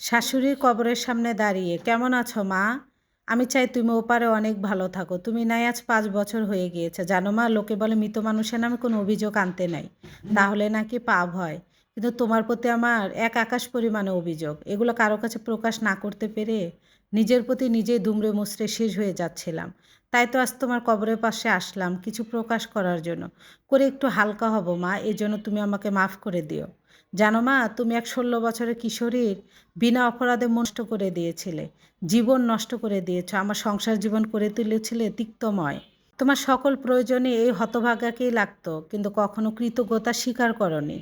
শাশুড়ির কবরের সামনে দাঁড়িয়ে, কেমন আছো মা? আমি চাই তুমি ওপারে অনেক ভালো থাকো। তুমি নাই, আজ পাঁচ বছর হয়ে গিয়েছে। জানো মা, লোকে বলে মৃত মানুষের নামে কোনো অভিযোগ আনতে নাই। তাহলে নাকি পাপ হয়। কিন্তু তোমার প্রতি আমার এক আকাশ পরিমাণে অভিযোগ। এগুলো কারও কাছে প্রকাশ না করতে পেরে নিজের প্রতি নিজেই দুমড়ে মুচড়ে শেষ হয়ে যাচ্ছিলাম। তাই তো আজ তোমার কবরের পাশে আসলাম কিছু প্রকাশ করার জন্য। করে একটু হালকা হব মা এই জন্য তুমি আমাকে মাফ করে দিও। জানো মা, তুমি এক ষোলো বছরের কিশোরীর বিনা অপরাধে নষ্ট করে দিয়েছিলে, জীবন নষ্ট করে দিয়েছ, আমার সংসার জীবন করে তুলেছিলে তিক্তময়। তোমার সকল প্রয়োজনে এই হতভাগাকেই লাগতো, কিন্তু কখনো কৃতজ্ঞতা স্বীকার করনি।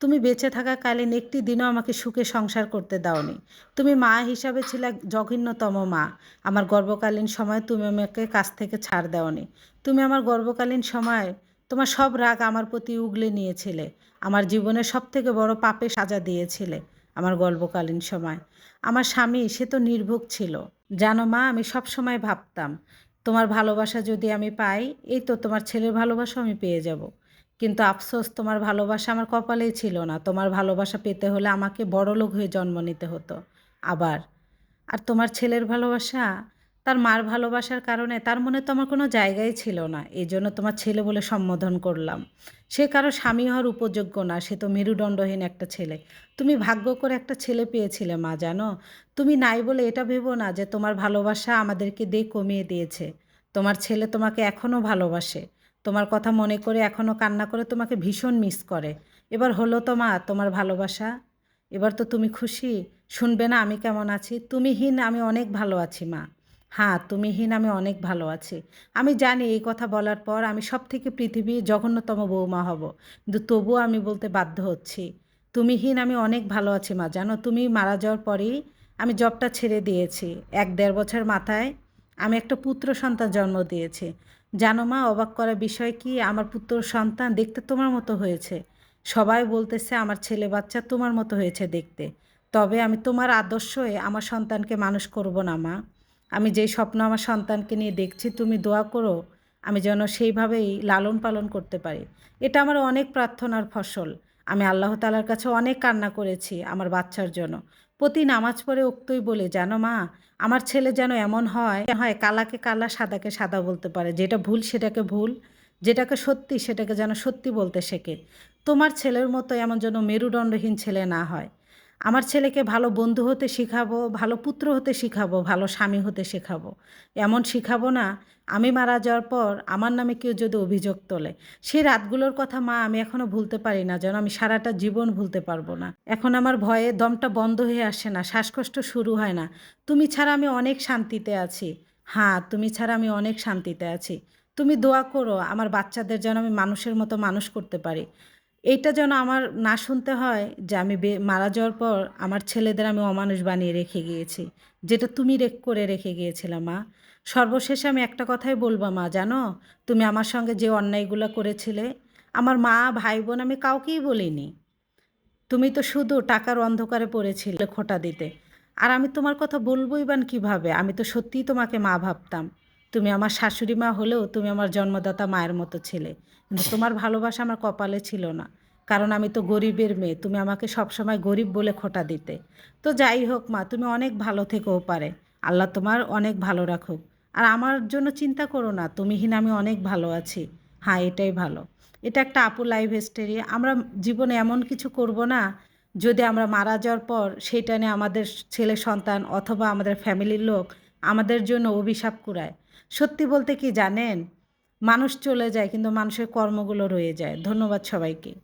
তুমি বেঁচে থাকাকালীন একটি দিনও আমাকে সুখে সংসার করতে দাওনি। তুমি মা হিসাবে ছিলে জঘন্যতম মা। আমার গর্ভকালীন সময় তুমি আমাকে কাছ থেকে ছাড় দেওনি। তুমি আমার গর্ভকালীন সময় তোমার সব রাগ আমার প্রতি উগলে নিয়েছিলে। আমার জীবনের সব থেকে বড় পাপে সাজা দিয়েছিলে আমার গল্পকালীন সময়। আমার স্বামী, সে তো নির্ভোগ ছিল। জানো মা, আমি সব সময় ভাবতাম, তোমার ভালোবাসা যদি আমি পাই, এই তো তোমার ছেলের ভালোবাসা আমি পেয়ে যাব। কিন্তু আফসোস, তোমার ভালোবাসা আমার কপালেই ছিল না। তোমার ভালোবাসা পেতে হলে আমাকে বড় লোক হয়ে জন্ম নিতে হতো। আবার, আর তোমার ছেলের ভালোবাসা তার মার ভালোবাসার কারণে তার মনে তো আমার কোনো জায়গাই ছিল না। এই জন্য তোমার ছেলে বলে সম্বোধন করলাম। সে কারও স্বামী হওয়ার উপযোগ্য না, সে তো মেরুদণ্ডহীন একটা ছেলে। তুমি ভাগ্য করে একটা ছেলে পেয়েছিলে মা, জানো? তুমি নাই বলে এটা ভেবো না যে তোমার ভালোবাসা আমাদেরকে দিয়ে কমিয়ে দিয়েছে। তোমার ছেলে তোমাকে এখনও ভালোবাসে। তোমার কথা মনে করে এখনও কান্না করে তোমাকে ভীষণ মিস করে। এবার হলো তো মা, তোমার ভালোবাসা। এবার তো তুমি খুশি। শুনবে না আমি কেমন আছি? তুমিহীন আমি অনেক ভালো আছি মা। হ্যাঁ তুমিহীন আমি অনেক ভালো আছি। আমি জানি এই কথা বলার পর আমি সব থেকে পৃথিবীর জঘন্যতম বৌমা হব। কিন্তু তবুও আমি বলতে বাধ্য হচ্ছি, তুমিহীন আমি অনেক ভালো আছি মা। জানো, তুমি মারা যাওয়ার পরেই আমি জবটা ছেড়ে দিয়েছি। এক দেড় বছর মাথায় আমি একটা পুত্র সন্তান জন্ম দিয়েছি। জানো মা, অবাক করার বিষয় কি, আমার পুত্র সন্তান দেখতে তোমার মতো হয়েছে। সবাই বলতেছে, আমার ছেলে বাচ্চা তোমার মতো হয়েছে দেখতে। তবে আমি তোমার আদর্শে আমার সন্তানকে মানুষ করব না মা। আমি যেই স্বপ্ন আমার সন্তানকে নিয়ে দেখছি, তুমি দোয়া করো, আমি যেন সেইভাবেই লালন পালন করতে পারি। এটা আমার অনেক প্রার্থনার ফসল। আমি আল্লাহ তালার কাছে অনেক কান্না করেছি আমার বাচ্চার জন্য। প্রতি নামাজ পড়ে উক্তই বলে, জানো মা, আমার ছেলে যেন এমন হয় হয় কালাকে কালা, সাদাকে সাদা বলতে পারে। যেটা ভুল সেটাকে ভুল, যেটাকে সত্যি সেটাকে যেন সত্যি বলতে শেখে। তোমার ছেলের মতো এমন যেন মেরুদণ্ডহীন ছেলে না হয়। আমার ছেলেকে ভালো বন্ধু হতে শেখাবো, ভালো পুত্র হতে শেখাবো, ভালো স্বামী হতে শেখাবো। এমন শিখাবো না, আমি মারা যাওয়ার পর আমার নামে কেউ যদি অভিযোগ তোলে। সেই রাতগুলোর কথা মা, আমি এখনও ভুলতে পারি না, যেন আমি সারাটা জীবন ভুলতে পারব না। এখন আমার ভয়ে দমটা বন্ধ হয়ে আসে না, শ্বাসকষ্ট শুরু হয় না। তুমি ছাড়া আমি অনেক শান্তিতে আছি। হ্যাঁ তুমি ছাড়া আমি অনেক শান্তিতে আছি। তুমি দোয়া করো, আমার বাচ্চাদের যেন আমি মানুষের মতো মানুষ করতে পারি। এইটা যেন আমার না শুনতে হয় যে আমি মারা যাওয়ার পর আমার ছেলেদের আমি অমানুষ বানিয়ে রেখে গিয়েছি। যেটা তুমি রেক করে রেখে গিয়েছিলে, মা। সর্বশেষে আমি একটা কথাই বলব, মা, জানো? তুমি আমার সঙ্গে যে অন্যায়গুলো করেছিলে, আমার মা ভাই বোন আমি কাউকেই বলিনি। তুমি তো শুধু টাকার অন্ধকারে পড়েছিলে খোটা দিতে। আর আমি তোমার কথা বলবোই বান কীভাবে? আমি তো সত্যিই তোমাকে মা ভাবতাম। তুমি আমার শাশুড়ি মা হলেও তুমি আমার জন্মদাতা মায়ের মতো ছেলে। কিন্তু তোমার ভালোবাসা আমার কপালে ছিল না। কারণ আমি তো গরিবের মেয়ে, তুমি আমাকে সবসময় গরিব বলে খোটা দিতে। তো যাই হোক মা, তুমি অনেক ভালো থেকেও পারে। আল্লাহ তোমার অনেক ভালো রাখুক। আর আমার জন্য চিন্তা করো না, তুমিহীন আমি অনেক ভালো আছি। হ্যাঁ এটাই ভালো। এটা একটা আপু লাইফ স্টোরি আমরা জীবনে এমন কিছু করব না, যদি আমরা মারা যাওয়ার পর সেইটা নিয়ে আমাদের ছেলে সন্তান অথবা আমাদের ফ্যামিলির লোক আমাদের জন্য অভিশাপ কুড়ায়। সত্যি বলতে কি জানেন? মানুষ চলে যায়, কিন্তু মানুষের কর্মগুলো রয়ে যায়। ধন্যবাদ সবাইকে।